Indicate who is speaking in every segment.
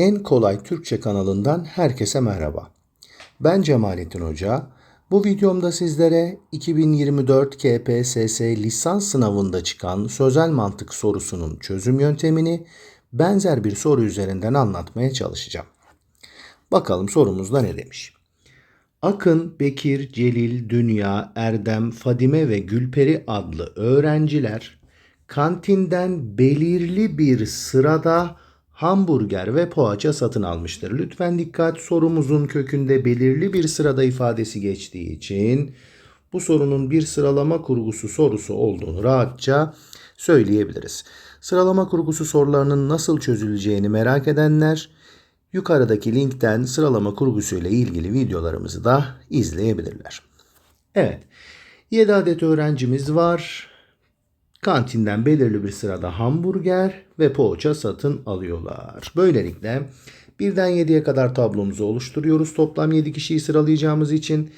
Speaker 1: En Kolay Türkçe kanalından herkese merhaba. Ben Cemalettin Hoca. Bu videomda sizlere 2024 KPSS lisans sınavında çıkan sözel mantık sorusunun çözüm yöntemini benzer bir soru üzerinden anlatmaya çalışacağım. Bakalım sorumuzda ne demiş? Akın, Bekir, Celil, Dünya, Erdem, Fadime ve Gülperi adlı öğrenciler kantinden belirli bir sırada hamburger ve poğaça satın almıştır. Lütfen dikkat sorumuzun kökünde belirli bir sırada ifadesi geçtiği için bu sorunun bir sıralama kurgusu sorusu olduğunu rahatça söyleyebiliriz. Sıralama kurgusu sorularının nasıl çözüleceğini merak edenler yukarıdaki linkten sıralama kurgusu ile ilgili videolarımızı da izleyebilirler. Evet. 7 adet öğrencimiz var. Kantinden belirli bir sırada hamburger ve poğaça satın alıyorlar. Böylelikle birden 7'ye kadar tablomuzu oluşturuyoruz. Toplam 7 kişiyi sıralayacağımız için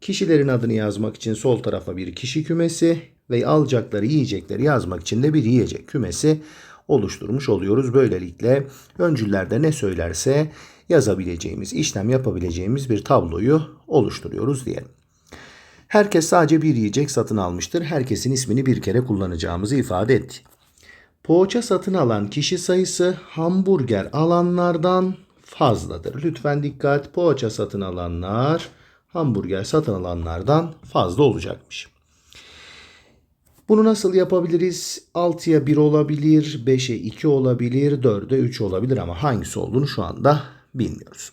Speaker 1: kişilerin adını yazmak için sol tarafa bir kişi kümesi ve alacakları yiyecekleri yazmak için de bir yiyecek kümesi oluşturmuş oluyoruz. Böylelikle öncüllerde ne söylerse yazabileceğimiz, işlem yapabileceğimiz bir tabloyu oluşturuyoruz diyelim. Herkes sadece bir yiyecek satın almıştır. Herkesin ismini bir kere kullanacağımızı ifade etti. Poğaça satın alan kişi sayısı hamburger alanlardan fazladır. Lütfen dikkat. Poğaça satın alanlar hamburger satın alanlardan fazla olacakmış. Bunu nasıl yapabiliriz? 6'ya 1 olabilir, 5'e 2 olabilir, 4'e 3 olabilir ama hangisi olduğunu şu anda bilmiyoruz.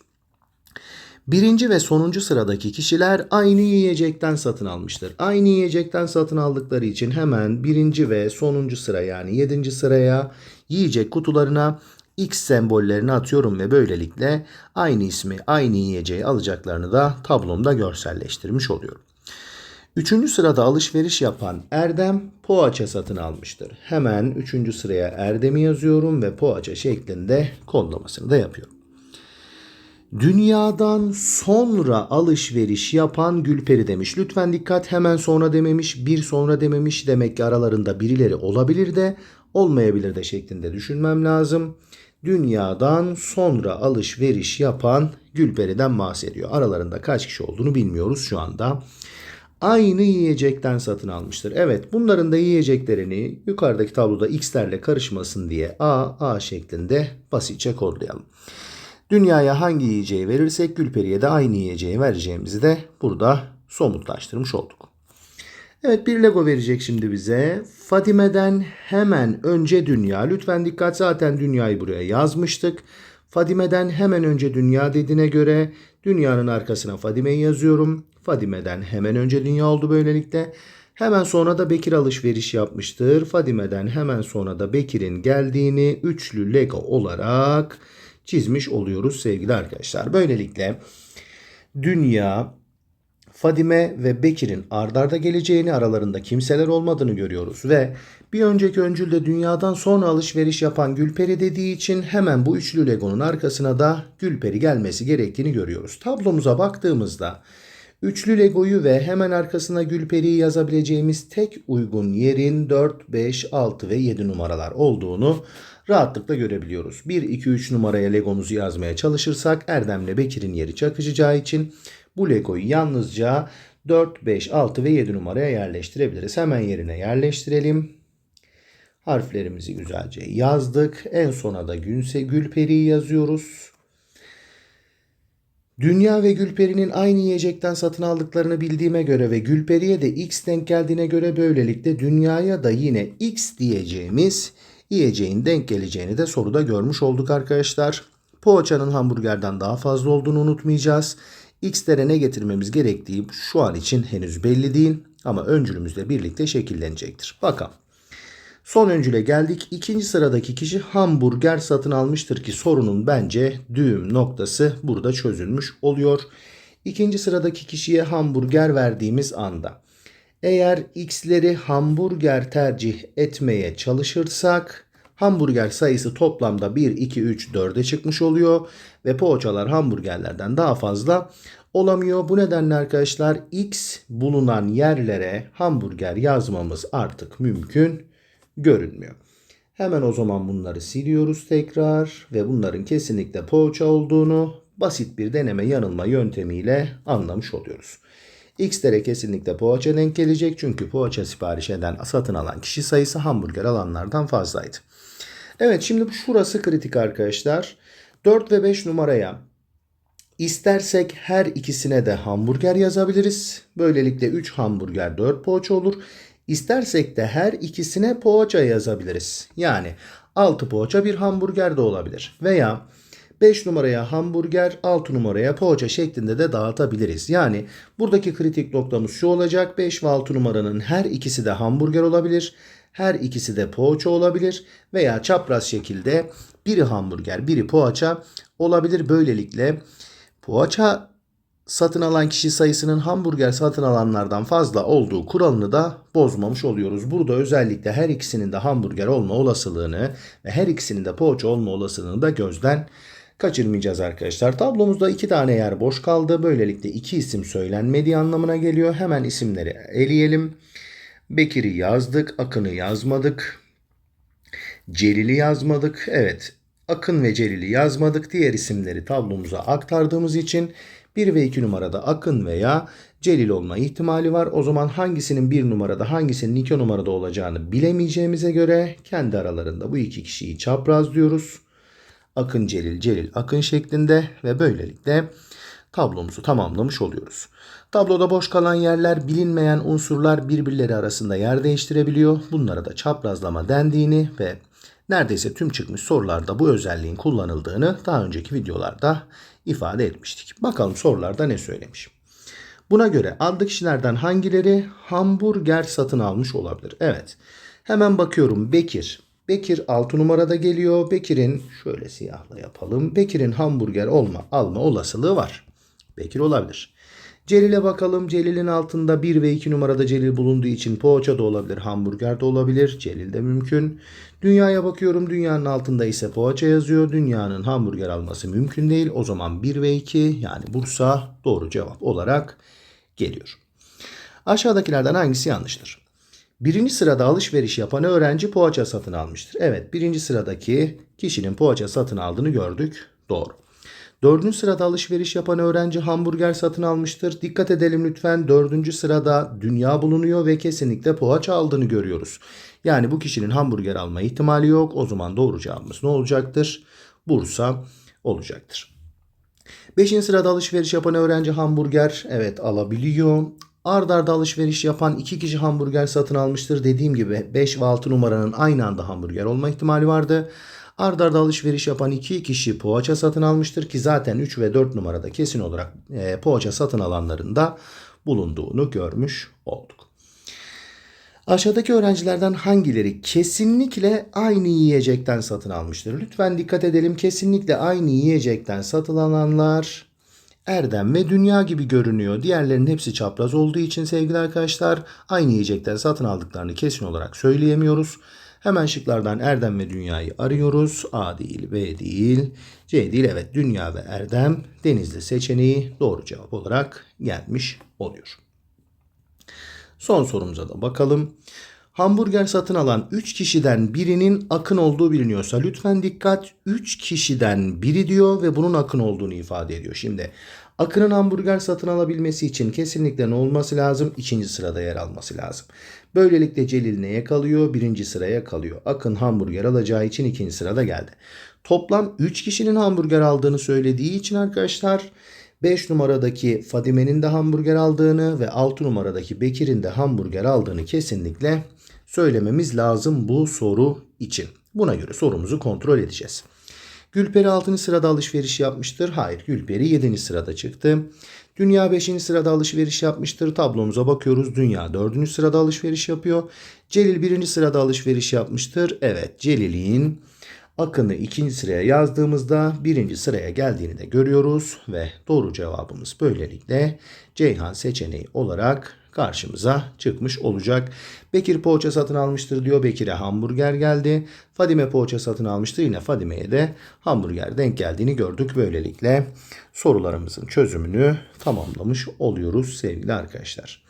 Speaker 1: Birinci ve sonuncu sıradaki kişiler aynı yiyecekten satın almıştır. Aynı yiyecekten satın aldıkları için hemen birinci ve sonuncu sıra yani yedinci sıraya yiyecek kutularına X sembollerini atıyorum ve böylelikle aynı ismi, aynı yiyeceği alacaklarını da tablomda görselleştirmiş oluyorum. Üçüncü sırada alışveriş yapan Erdem poğaça satın almıştır. Hemen üçüncü sıraya Erdem'i yazıyorum ve poğaça şeklinde kodlamasını da yapıyorum. Dünyadan sonra alışveriş yapan Gülperi demiş. Lütfen dikkat hemen sonra dememiş, bir sonra dememiş. Demek ki aralarında birileri olabilir de olmayabilir de şeklinde düşünmem lazım. Dünyadan sonra alışveriş yapan Gülperi'den bahsediyor. Aralarında kaç kişi olduğunu bilmiyoruz şu anda. Aynı yiyecekten satın almıştır. Evet bunların da yiyeceklerini yukarıdaki tabloda x'lerle karışmasın diye A, A şeklinde basitçe kodlayalım. Dünyaya hangi yiyeceği verirsek Gülperi'ye de aynı yiyeceği vereceğimizi de burada somutlaştırmış olduk. Evet bir Lego verecek şimdi bize. Fadime'den hemen önce dünya. Lütfen dikkat zaten dünyayı buraya yazmıştık. Fadime'den hemen önce dünya dediğine göre dünyanın arkasına Fadime'yi yazıyorum. Fadime'den hemen önce dünya oldu böylelikle. Hemen sonra da Bekir alışveriş yapmıştır. Fadime'den hemen sonra da Bekir'in geldiğini üçlü Lego olarak çizmiş oluyoruz sevgili arkadaşlar. Böylelikle dünya, Fadime ve Bekir'in ardarda geleceğini aralarında kimseler olmadığını görüyoruz ve bir önceki öncülde dünyadan sonra alışveriş yapan Gülperi dediği için hemen bu üçlü Lego'nun arkasına da Gülperi gelmesi gerektiğini görüyoruz. Tablomuza baktığımızda Üçlü Lego'yu ve hemen arkasına Gülperi'yi yazabileceğimiz tek uygun yerin 4, 5, 6 ve 7 numaralar olduğunu rahatlıkla görebiliyoruz. 1, 2, 3 numaraya Lego'muzu yazmaya çalışırsak Erdem'le Bekir'in yeri çakışacağı için bu Lego'yu yalnızca 4, 5, 6 ve 7 numaraya yerleştirebiliriz. Hemen yerine yerleştirelim. Harflerimizi güzelce yazdık. En sona da Günse Gülperi'yi yazıyoruz. Dünya ve Gülperi'nin aynı yiyecekten satın aldıklarını bildiğime göre ve Gülperi'ye de X denk geldiğine göre böylelikle dünyaya da yine X diyeceğimiz yiyeceğin denk geleceğini de soruda görmüş olduk arkadaşlar. Poğaçanın hamburgerden daha fazla olduğunu unutmayacağız. X'lere ne getirmemiz gerektiği şu an için henüz belli değil ama öncülümüzle birlikte şekillenecektir. Bakalım. Son öncüle geldik. İkinci sıradaki kişi hamburger satın almıştır ki sorunun bence düğüm noktası burada çözülmüş oluyor. İkinci sıradaki kişiye hamburger verdiğimiz anda eğer x'leri hamburger tercih etmeye çalışırsak hamburger sayısı toplamda 1, 2, 3, 4'e çıkmış oluyor ve poğaçalar hamburgerlerden daha fazla olamıyor. Bu nedenle arkadaşlar x bulunan yerlere hamburger yazmamız artık mümkün görünmüyor. Hemen o zaman bunları siliyoruz tekrar ve bunların kesinlikle poğaça olduğunu basit bir deneme yanılma yöntemiyle anlamış oluyoruz. X'lere kesinlikle poğaça denk gelecek çünkü poğaça sipariş eden, satın alan kişi sayısı hamburger alanlardan fazlaydı. Evet şimdi şurası kritik arkadaşlar. 4 ve 5 numaraya istersek her ikisine de hamburger yazabiliriz. Böylelikle 3 hamburger 4 poğaça olur. İstersek de her ikisine poğaça yazabiliriz. Yani 6 poğaça bir hamburger de olabilir. Veya 5 numaraya hamburger, 6 numaraya poğaça şeklinde de dağıtabiliriz. Yani buradaki kritik noktamız şu olacak. 5 ve 6 numaranın her ikisi de hamburger olabilir. Her ikisi de poğaça olabilir. Veya çapraz şekilde biri hamburger, biri poğaça olabilir. Böylelikle poğaça satın alan kişi sayısının hamburger satın alanlardan fazla olduğu kuralını da bozmamış oluyoruz. Burada özellikle her ikisinin de hamburger olma olasılığını ve her ikisinin de poğaça olma olasılığını da gözden kaçırmayacağız arkadaşlar. Tablomuzda iki tane yer boş kaldı. Böylelikle iki isim söylenmediği anlamına geliyor. Hemen isimleri eleyelim. Bekir'i yazdık, Akın'ı yazmadık. Celil'i yazmadık. Evet, Akın ve Celil'i yazmadık. Diğer isimleri tablomuza aktardığımız için 1 ve 2 numarada Akın veya Celil olma ihtimali var. O zaman hangisinin 1 numarada hangisinin 2 numarada olacağını bilemeyeceğimize göre kendi aralarında bu iki kişiyi çapraz diyoruz. Akın Celil Celil Akın şeklinde ve böylelikle tablomuzu tamamlamış oluyoruz. Tabloda boş kalan yerler bilinmeyen unsurlar birbirleri arasında yer değiştirebiliyor. Bunlara da çaprazlama dendiğini ve neredeyse tüm çıkmış sorularda bu özelliğin kullanıldığını daha önceki videolarda ifade etmiştik. Bakalım sorularda ne söylemiş. Buna göre adlı kişilerden hangileri hamburger satın almış olabilir? Evet. Hemen bakıyorum Bekir. Bekir 6 numarada geliyor. Bekir'in şöyle siyahla yapalım. Bekir'in hamburger olma alma olasılığı var. Bekir olabilir. Celil'e bakalım. Celil'in altında 1 ve 2 numarada Celil bulunduğu için poğaça da olabilir, hamburger de olabilir. Celil de mümkün. Dünyaya bakıyorum. Dünyanın altında ise poğaça yazıyor. Dünyanın hamburger alması mümkün değil. O zaman 1 ve 2 yani Bursa doğru cevap olarak geliyor. Aşağıdakilerden hangisi yanlıştır? Birinci sırada alışveriş yapan öğrenci poğaça satın almıştır. Evet birinci sıradaki kişinin poğaça satın aldığını gördük. Doğru. Dördüncü sırada alışveriş yapan öğrenci hamburger satın almıştır. Dikkat edelim lütfen dördüncü sırada dünya bulunuyor ve kesinlikle poğaça aldığını görüyoruz. Yani bu kişinin hamburger alma ihtimali yok. O zaman doğru cevabımız ne olacaktır? Bursa olacaktır. Beşinci sırada alışveriş yapan öğrenci hamburger evet alabiliyor. Ard arda alışveriş yapan iki kişi hamburger satın almıştır. Dediğim gibi 5 ve 6 numaranın aynı anda hamburger olma ihtimali vardı. Ard arda alışveriş yapan iki kişi poğaça satın almıştır ki zaten 3 ve 4 numarada kesin olarak e, poğaça satın alanlarında bulunduğunu görmüş olduk. Aşağıdaki öğrencilerden hangileri kesinlikle aynı yiyecekten satın almıştır? Lütfen dikkat edelim. Kesinlikle aynı yiyecekten satın alanlar Erdem ve Dünya gibi görünüyor. Diğerlerinin hepsi çapraz olduğu için sevgili arkadaşlar aynı yiyecekten satın aldıklarını kesin olarak söyleyemiyoruz. Hemen şıklardan Erdem ve Dünya'yı arıyoruz. A değil, B değil, C değil. Evet Dünya ve Erdem Denizli seçeneği doğru cevap olarak gelmiş oluyor. Son sorumuza da bakalım. Hamburger satın alan 3 kişiden birinin akın olduğu biliniyorsa lütfen dikkat 3 kişiden biri diyor ve bunun akın olduğunu ifade ediyor. Şimdi Akın'ın hamburger satın alabilmesi için kesinlikle ne olması lazım? İkinci sırada yer alması lazım. Böylelikle Celil neye kalıyor? Birinci sıraya kalıyor. Akın hamburger alacağı için ikinci sırada geldi. Toplam 3 kişinin hamburger aldığını söylediği için arkadaşlar 5 numaradaki Fadime'nin de hamburger aldığını ve 6 numaradaki Bekir'in de hamburger aldığını kesinlikle söylememiz lazım bu soru için. Buna göre sorumuzu kontrol edeceğiz. Gülperi 6. sırada alışveriş yapmıştır. Hayır Gülperi 7. sırada çıktı. Dünya 5. sırada alışveriş yapmıştır. Tablomuza bakıyoruz. Dünya 4. sırada alışveriş yapıyor. Celil 1. sırada alışveriş yapmıştır. Evet Celil'in Akın'ı ikinci sıraya yazdığımızda birinci sıraya geldiğini de görüyoruz ve doğru cevabımız böylelikle Ceyhan seçeneği olarak karşımıza çıkmış olacak. Bekir poğaça satın almıştır diyor. Bekir'e hamburger geldi. Fadime poğaça satın almıştır. Yine Fadime'ye de hamburger denk geldiğini gördük. Böylelikle sorularımızın çözümünü tamamlamış oluyoruz sevgili arkadaşlar.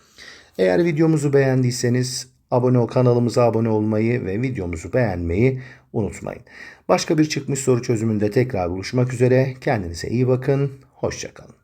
Speaker 1: Eğer videomuzu beğendiyseniz Abone ol kanalımıza abone olmayı ve videomuzu beğenmeyi unutmayın. Başka bir çıkmış soru çözümünde tekrar buluşmak üzere. Kendinize iyi bakın. Hoşçakalın.